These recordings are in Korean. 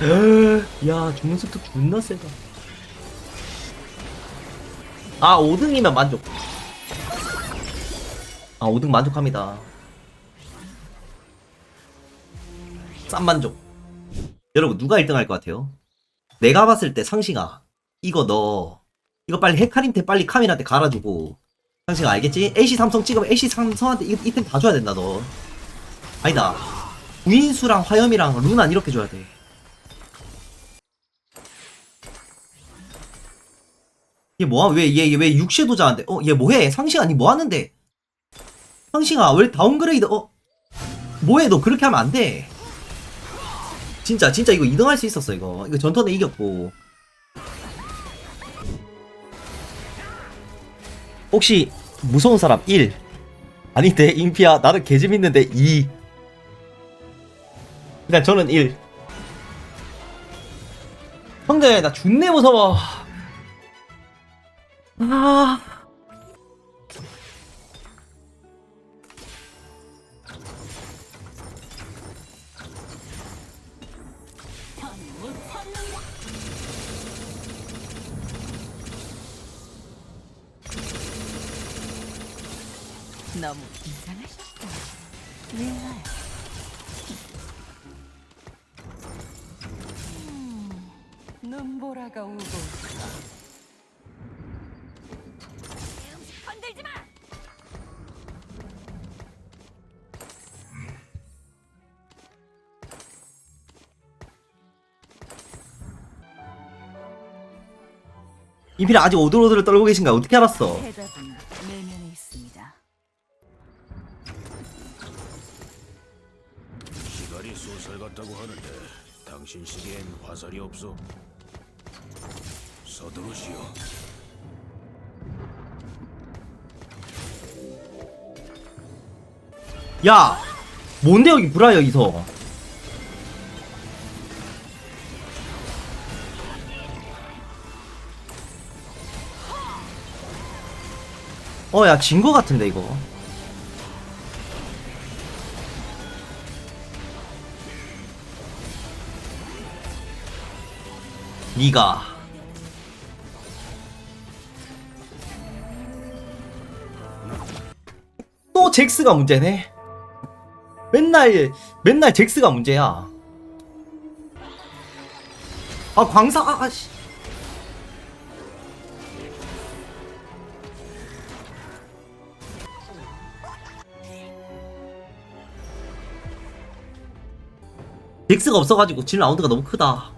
야 주문스도 존나 세다. 아 5등이면 만족. 아 5등 만족합니다. 싼 만족. 여러분 누가 1등 할 것 같아요? 내가 봤을 때 상식아 이거 너 이거 빨리 헤카림한테 빨리 카밀한테 갈아주고 상식아 알겠지? AC 삼성 찍으면 AC 삼성한테 이, 이템 다 줘야 된다 너. 아니다. 구인수랑 화염이랑 루난 이렇게 줘야 돼 얘 뭐야? 왜, 얘, 얘왜 육쉐도자한테? 어, 얘 뭐해? 상식아, 니 뭐하는데? 상식아, 왜 다운그레이드, 어? 뭐해, 너 그렇게 하면 안 돼. 진짜, 진짜 이거 2등 할 수 있었어, 이거. 이거 전턴에 이겼고. 혹시, 무서운 사람 1. 아닌데, 인피야, 나는 개재밌는데 2. 일단 저는 1. 형들, 나 존내 무서워. 아. 너무 이상하셨다. 릴라야. 음, 눈보라가 오고 있어. 인피는 아직 오들오들을 떨고 계신가? 어떻게 알았어? 대답은 내면에 있습니다. 시간이 소설 같다고 하는데 당신 시기엔 화살이 없어. 서두르시오. 야! 뭔데 여기 브라 여기서? 어, 야, 진 거 같은데, 이거. 니가. 또 잭스가 문제네. 맨날, 맨날 잭스가 문제야. 아, 광사, 아, 아, 씨. 잭스가 없어가지고 질 라운드가 너무 크다.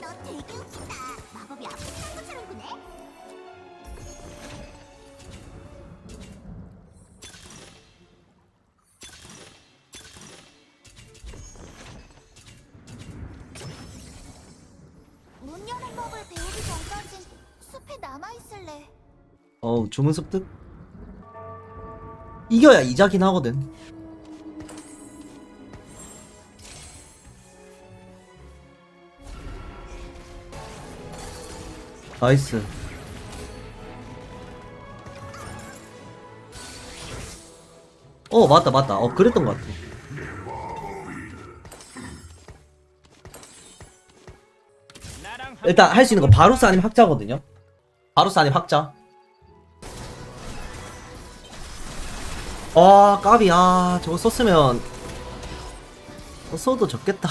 너 되게 웃긴다. 어우, 주문 습득? 이겨야 이자긴 하거든. 나이스. 어, 맞다, 맞다. 어, 그랬던 것 같아. 일단 할 수 있는 거 바루스 아니면 학자거든요. 바루스 아니면 학자. 아 까비. 아 저거 썼으면 어, 써도 적겠다.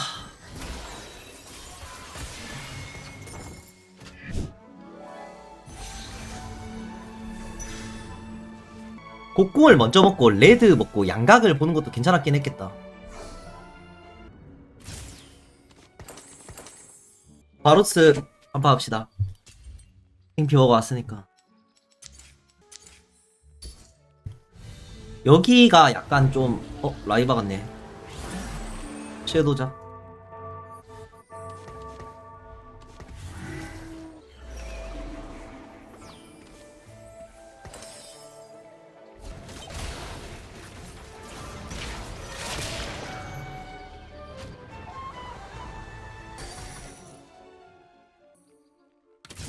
곡궁을 먼저 먹고 레드 먹고 양각을 보는 것도 괜찮았긴 했겠다. 바로스 한판 합시다. 핑피 먹어 왔으니까 여기가 약간 좀, 어, 라이바 같네. 섀도자.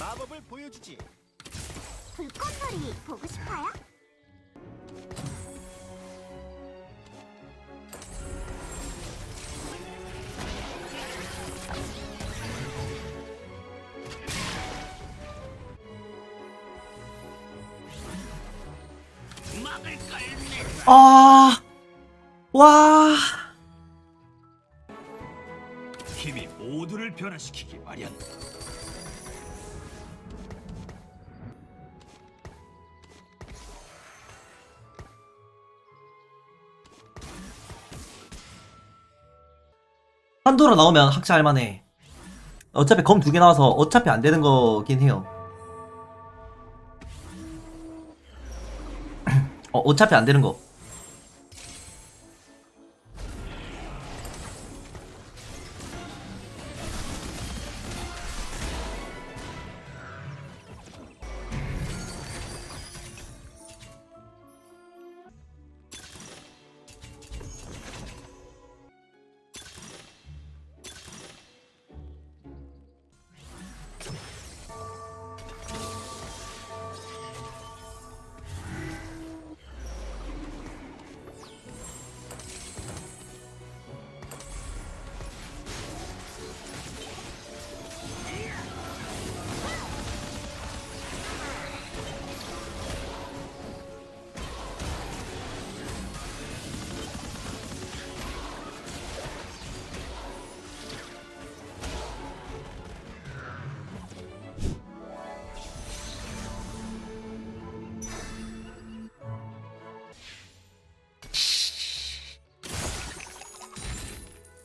마법을 보여주지. 불꽃놀이 보고 싶어요? 아, 와. 힘이 모두를 변화시키기 마련. 판도라 나오면 학자 할 만해. 어차피 검 두 개 나와서 어차피 안 되는 거긴 해요. 어, 어차피 안 되는 거.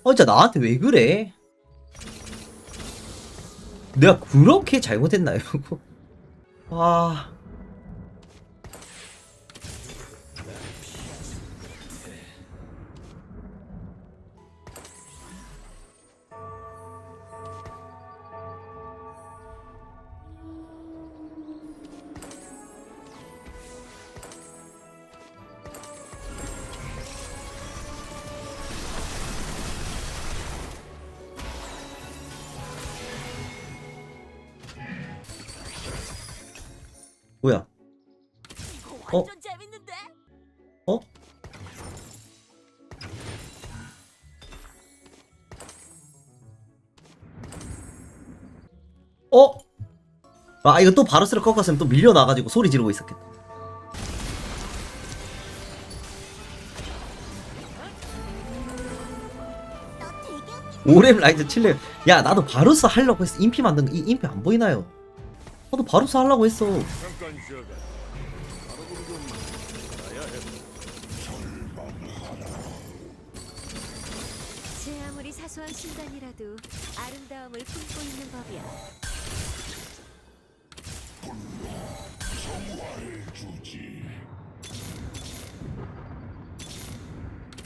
어, 진짜 나한테 왜 그래? 내가 그렇게 잘못했나요? 아. 뭐야? 재밌는데? 어? 어? 아 이거 또 바루스를 꺾었으면 또 밀려나가지고 소리 지르고 있었겠다 5렘 라이즈 7렘 야 나도 바루스 하려고 했어 인피 만든 거 이 인피 안 보이나요? 나도 바루스 하려고 했어 잠깐 쉬어가. 바로 좀 가야 해. 제 아무리 사소한 순간이라도 아름다움을 품고 있는 법이야.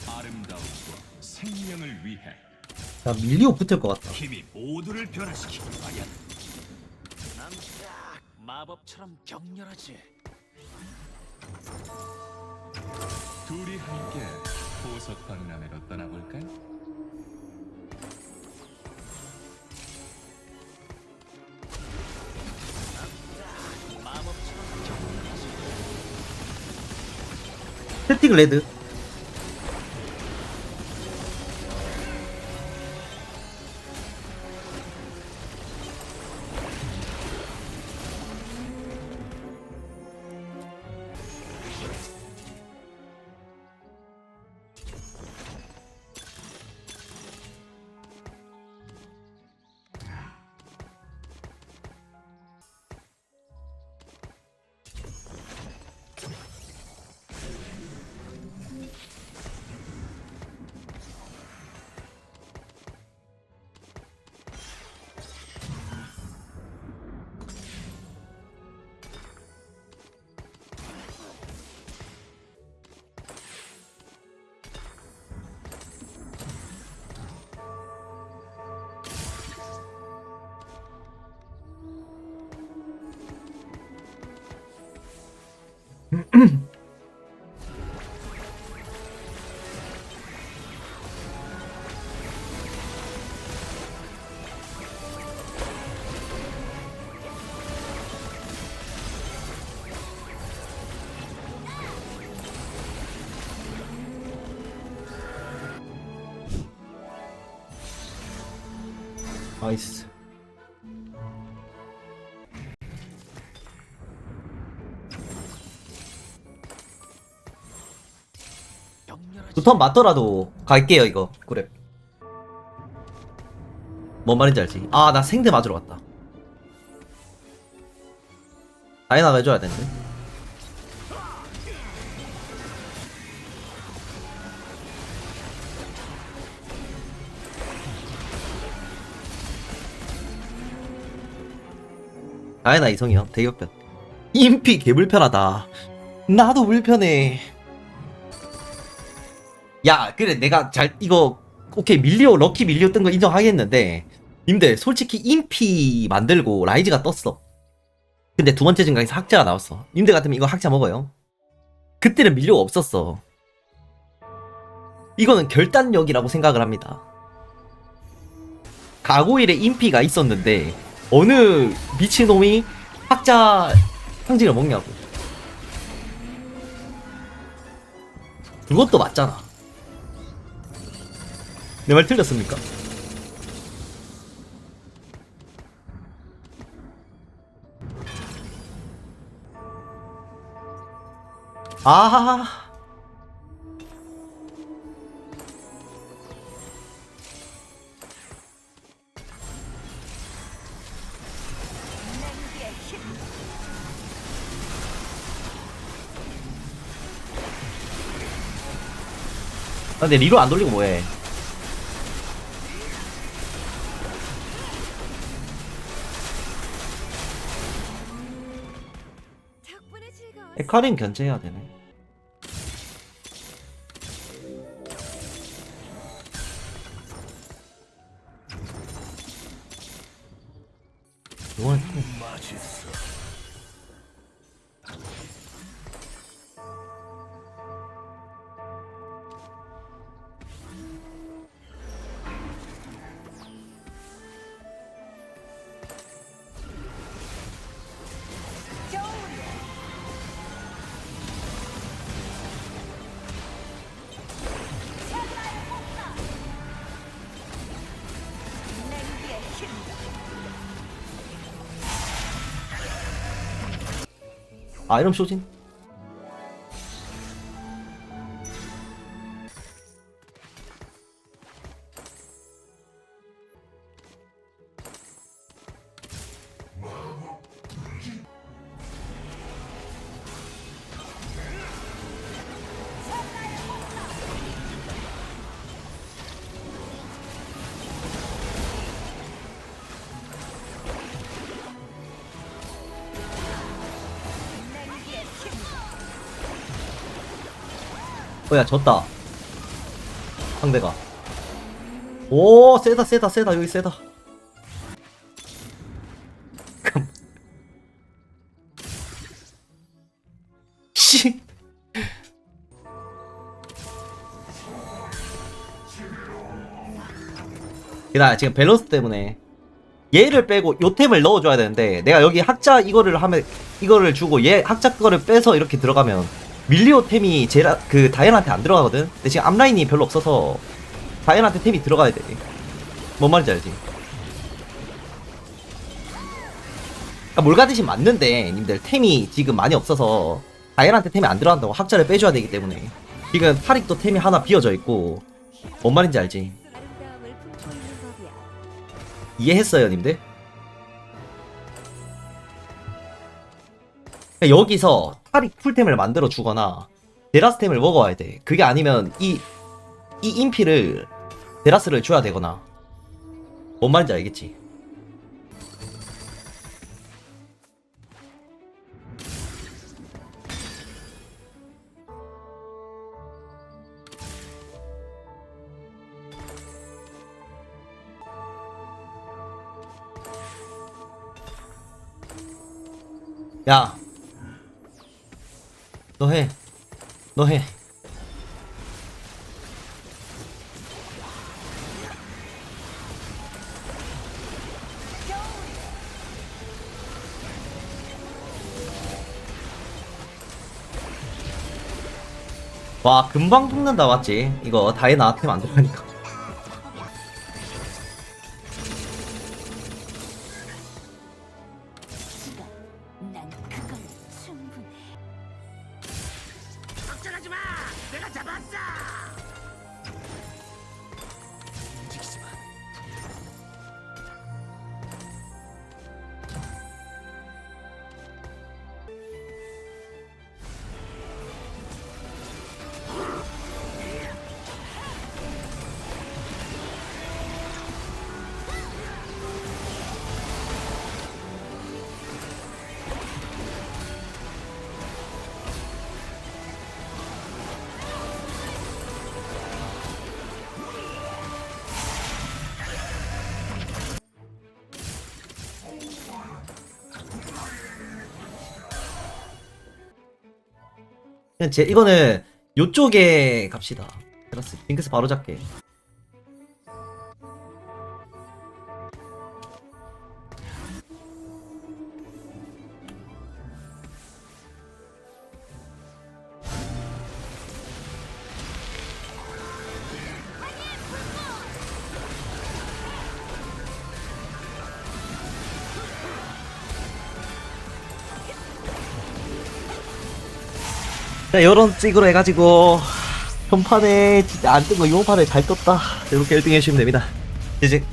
아름다움과 생명을 위해 야 밀리오 붙을 것 같다 힘이 모두를 변화시키기 마련. 마법처럼 격렬하지. 둘이 함께 보석 박람회로 떠나볼까? 스틱 레드 나이스. 두턴 맞더라도 갈게요 이거. 그래. 뭔 말인지 알지? 아 나 생대 맞으러 갔다. 다이나가 해줘야 되는데. 다이나 이성이요? 대격변. 인피 개불편하다. 나도 불편해 야 그래 내가 잘 이거 오케이 밀리오 럭키 밀리오 뜬 거 인정하겠는데 님들 솔직히 인피 만들고 라이즈가 떴어. 근데 두 번째 증강에서 학자가 나왔어. 님들 같으면 이거 학자 먹어요. 그때는 밀리오가 없었어. 이거는 결단력이라고 생각을 합니다. 가고일에 인피가 있었는데 어느 미친놈이 학자 상징을 먹냐고. 그것도 맞잖아 내 말 틀렸습니까? 아. 아, 근데 리로 안 돌리고 뭐해? 에 즐거웠어. 에카림 견제해야 되네. 이거는 아 이러면 쇼진? 어야 졌다. 상대가. 오 세다 세다 세다. 여기 세다. 깜- 씨나 지금 밸런스 때문에 얘를 빼고 요 템을 넣어줘야 되는데 내가 여기 학자 이거를 하면 이거를 주고 얘 학자 거를 빼서 이렇게 들어가면 밀리오 템이 제라 그 다이언한테 안 들어가거든. 근데 지금 앞라인이 별로 없어서 다이언한테 템이 들어가야 돼. 뭔 말인지 알지? 그러니까 뭘 가듯이 맞는데 님들 템이 지금 많이 없어서 다이언한테 템이 안 들어간다고 학자를 빼줘야 되기 때문에 지금 타릭도 템이 하나 비어져 있고 뭔 말인지 알지? 이해했어요, 님들? 그러니까 여기서 타릭 풀템을 만들어 주거나 데라스템을 먹어야 돼. 그게 아니면 이, 이 인피를 데라스를 줘야 되거나. 뭔 말인지 알겠지? 야. 너 해. 너 해. 와, 금방 죽는다, 맞지? 이거 다이나 템안 들어가니까. 내가 잡았어. 그냥 제 이거는 요쪽에 갑시다. 테라스 징크스 바로 잡게. 자, 요런 찍으로 해가지고, 전판에 진짜 안 뜬 거 이번 판에 잘 떴다. 이렇게 1등 해주시면 됩니다. 이제